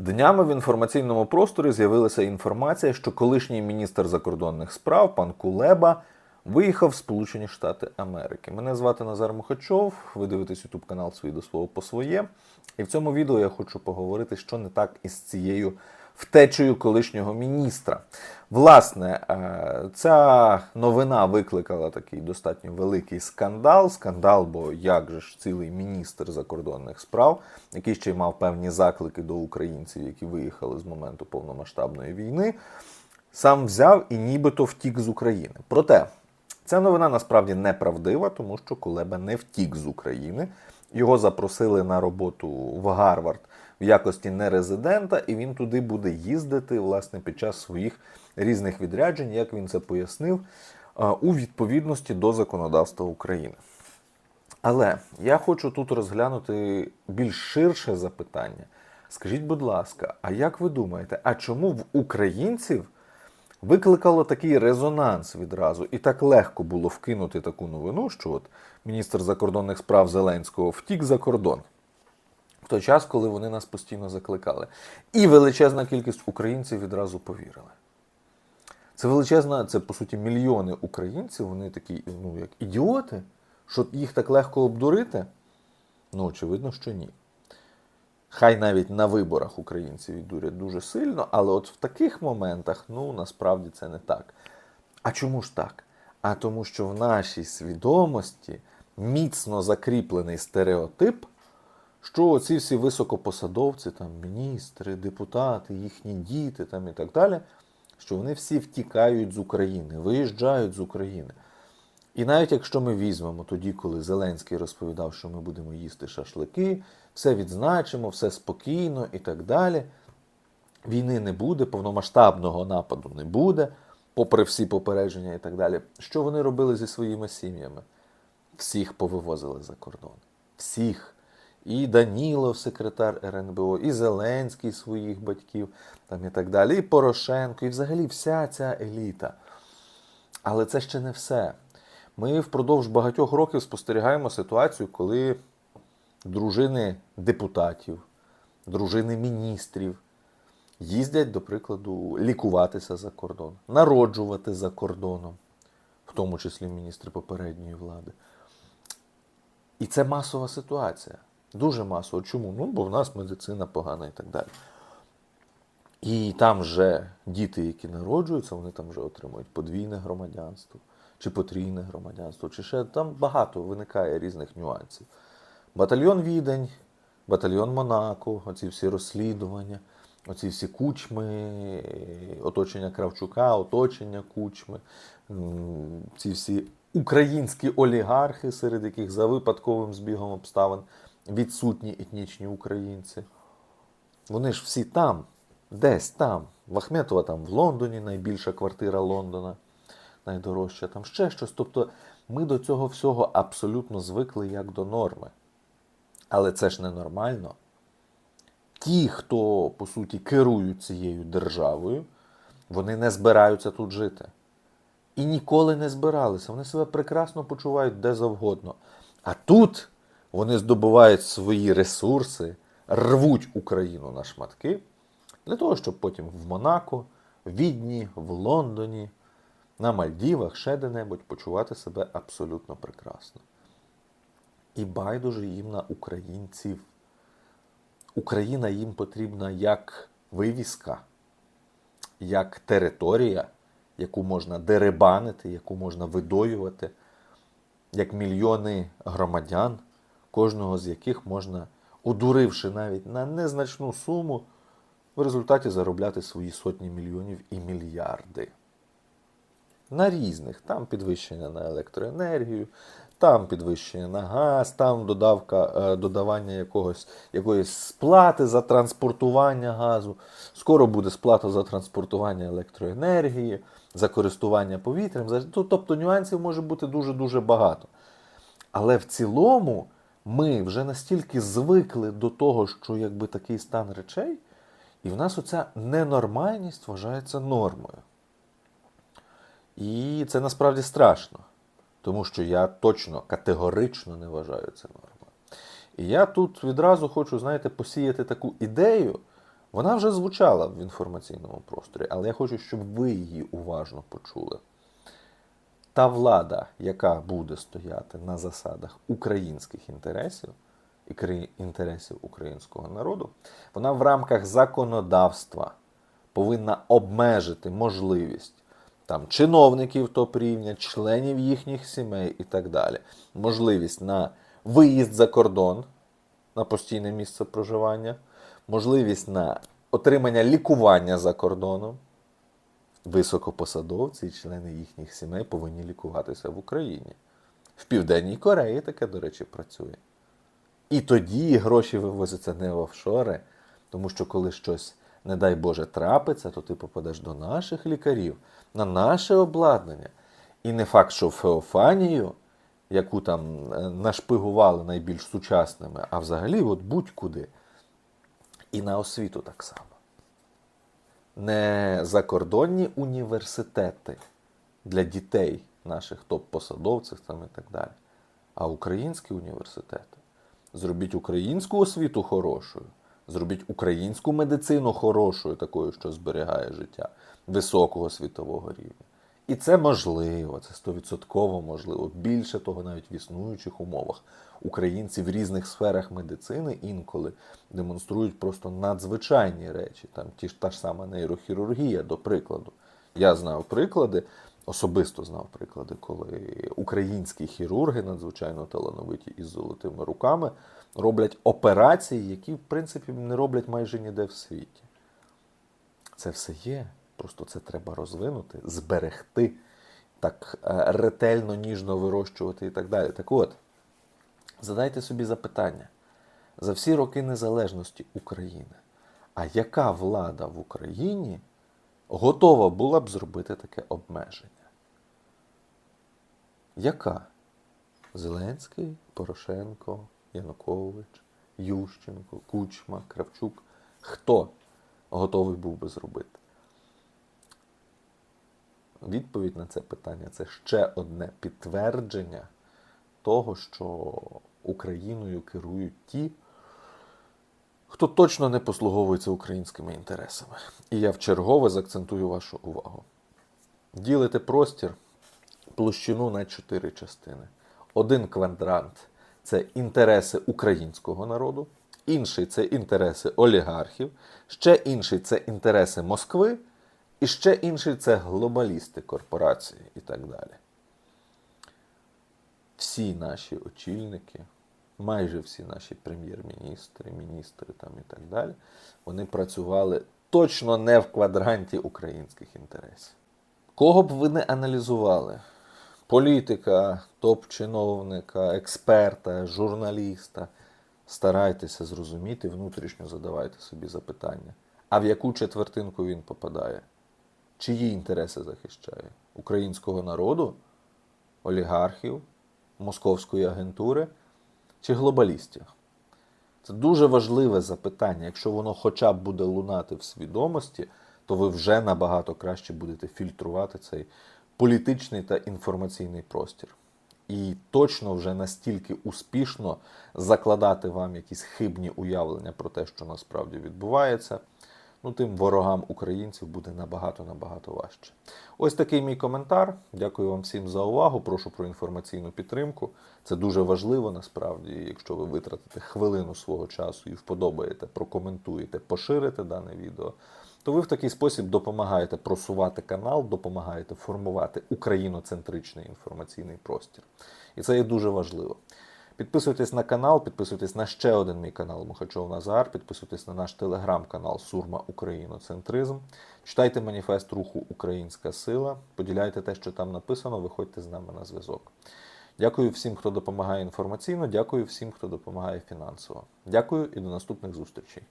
Днями в інформаційному просторі з'явилася інформація, що колишній міністр закордонних справ пан Кулеба виїхав в Сполучені Штати Америки. Мене звати Назар Мухачов. Ви дивитесь ютуб канал «Свої до свого по своє. І в цьому відео я хочу поговорити, що не так із цією втечею колишнього міністра. Власне, е, ця новина викликала такий достатньо великий скандал. Скандал, бо як же ж цілий міністр закордонних справ, який ще й мав певні заклики до українців, які виїхали з моменту повномасштабної війни, сам взяв і нібито втік з України. Проте ця новина насправді неправдива, тому що Кулеба не втік з України. Його запросили на роботу в Гарвард в якості нерезидента, і він туди буде їздити власне під час своїх різних відряджень, як він це пояснив, е, у відповідності до законодавства України. Але я хочу тут розглянути більш ширше запитання. Скажіть, будь ласка, а як ви думаєте, а чому в українців викликало такий резонанс відразу і так легко було вкинути таку новину, що от міністр закордонних справ Зеленського втік за кордон? В той час, коли вони нас постійно закликали. І величезна кількість українців відразу повірили. Це величезна, це по суті мільйони українців, вони такі, ну, як ідіоти, що їх так легко обдурити? Ну, очевидно, що ні. Хай навіть на виборах українці віддурять дуже сильно, але от в таких моментах, ну, насправді це не так. А чому ж так? А тому, що в нашій свідомості міцно закріплений стереотип, що ці всі високопосадовці, там, міністри, депутати, їхні діти там, і так далі, що вони всі втікають з України, виїжджають з України. І навіть якщо ми візьмемо тоді, коли Зеленський розповідав, що ми будемо їсти шашлики, все відзначимо, все спокійно і так далі. Війни не буде, повномасштабного нападу не буде, попри всі попередження і так далі. Що вони робили зі своїми сім'ями? Всіх повивозили за кордон. Всіх. І Данілов, секретар РНБО, і Зеленський своїх батьків, там і так далі, і Порошенко, і взагалі вся ця еліта. Але це ще не все. Ми впродовж багатьох років спостерігаємо ситуацію, коли дружини депутатів, дружини міністрів їздять, до прикладу, лікуватися за кордон, народжувати за кордоном, в тому числі міністри попередньої влади. І це масова ситуація. Дуже масово. Чому? Ну, бо в нас медицина погана і так далі. І там вже діти, які народжуються, вони там вже отримують подвійне громадянство, чи потрійне громадянство, чи ще там багато виникає різних нюансів. Батальйон Відень, батальйон Монако, оці всі розслідування, оці всі кучми, оточення Кравчука, оточення кучми, ці всі українські олігархи, серед яких за випадковим збігом обставин відсутні етнічні українці. Вони ж всі там, десь там. В Ахметова там в Лондоні найбільша квартира Лондона, найдорожча, там ще щось. Тобто ми до цього всього абсолютно звикли як до норми. Але це ж ненормально. Ті, хто, по суті, керують цією державою, вони не збираються тут жити. І ніколи не збиралися. Вони себе прекрасно почувають де завгодно. А тут вони здобувають свої ресурси, рвуть Україну на шматки для того, щоб потім в Монако, в Відні, в Лондоні, на Мальдівах, ще де-небудь почувати себе абсолютно прекрасно. І байдуже їм на українців. Україна їм потрібна як вивіска, як територія, яку можна деребанити, яку можна видоювати, як мільйони громадян, кожного з яких можна, одуривши навіть на незначну суму, в результаті заробляти свої сотні мільйонів і мільярди. На різних. Там підвищення на електроенергію, там підвищення на газ, там додавка, е, додавання якогось, якоїсь сплати за транспортування газу. Скоро буде сплата за транспортування електроенергії, за користування повітрям. ну, Тобто нюансів може бути дуже-дуже багато. Але в цілому ми вже настільки звикли до того, що якби такий стан речей, і в нас оця ненормальність вважається нормою. І це насправді страшно, тому що я точно категорично не вважаю це нормою. І я тут відразу хочу, знаєте, посіяти таку ідею Вона вже звучала в інформаційному просторі, але я хочу, щоб ви її уважно почули. Та влада, яка буде стояти на засадах українських інтересів і інтересів українського народу, вона в рамках законодавства повинна обмежити можливість там, чиновників топ-рівня, членів їхніх сімей і так далі. Можливість на виїзд за кордон на постійне місце проживання, можливість на отримання лікування за кордоном. Високопосадовці і члени їхніх сімей повинні лікуватися в Україні. В Південній Кореї таке, до речі, працює. І тоді гроші вивозяться не в офшори, тому що коли щось, не дай Боже, трапиться, то ти попадеш до наших лікарів, на наше обладнання. І не факт, що Феофанію, яку там е, нашпигували найбільш сучасними, а взагалі от будь-куди. І на освіту так само. Не закордонні університети для дітей наших топ-посадовців там і так далі, а українські університети. Зробіть українську освіту хорошою, зробіть українську медицину хорошою, такою, що зберігає життя високого світового рівня. І це можливо, це стовідсотково можливо. Більше того, навіть в існуючих умовах українці в різних сферах медицини інколи демонструють просто надзвичайні речі. Там ті ж та ж сама нейрохірургія, до прикладу. Я знав приклади, особисто знав приклади, коли українські хірурги, надзвичайно талановиті із золотими руками, роблять операції, які, в принципі, не роблять майже ніде в світі. Це все є. Просто це треба розвинути, зберегти, так е, ретельно, ніжно вирощувати і так далі. Так от, задайте собі запитання: за всі роки незалежності України, а яка влада в Україні готова була б зробити таке обмеження? Яка? Зеленський, Порошенко, Янукович, Ющенко, Кучма, Кравчук. Хто готовий був би зробити? Відповідь на це питання це ще одне підтвердження того, що Україною керують ті, хто точно не послуговується українськими інтересами. І я вчергове заакцентую вашу увагу. Ділите простір площину на чотири частини. Один квадрант це інтереси українського народу, інший це інтереси олігархів, ще інший це інтереси Москви. І ще інший це глобалісти корпорації і так далі. Всі наші очільники, майже всі наші прем'єр-міністри, міністри там і так далі, вони працювали точно не в квадранті українських інтересів. Кого б ви не аналізували? Політика, топ-чиновника, експерта, журналіста. Старайтеся зрозуміти, внутрішньо задавайте собі запитання. А в яку четвертинку він попадає? Чиї інтереси захищає? Українського народу, олігархів, московської агентури чи глобалістів? Це дуже важливе запитання. Якщо воно хоча б буде лунати в свідомості, то ви вже набагато краще будете фільтрувати цей політичний та інформаційний простір. І точно вже настільки успішно закладати вам якісь хибні уявлення про те, що насправді відбувається ну тим ворогам українців буде набагато набагато важче. Ось такий мій коментар. Дякую вам всім за увагу. Прошу про інформаційну підтримку. Це дуже важливо насправді. Якщо ви витратите хвилину свого часу і вподобаєте, прокоментуєте, поширите дане відео. То ви в такий спосіб допомагаєте просувати канал, допомагаєте формувати україноцентричний інформаційний простір. І це є дуже важливо. Підписуйтесь на канал, підписуйтесь на ще один мій канал Мухачов Назар, підписуйтесь на наш телеграм-канал Сурма Україноцентризм. Читайте маніфест руху Українська Сила, поділяйте те, що там написано, виходьте з нами на зв'язок. Дякую всім, хто допомагає інформаційно, дякую всім, хто допомагає фінансово. Дякую і до наступних зустрічей.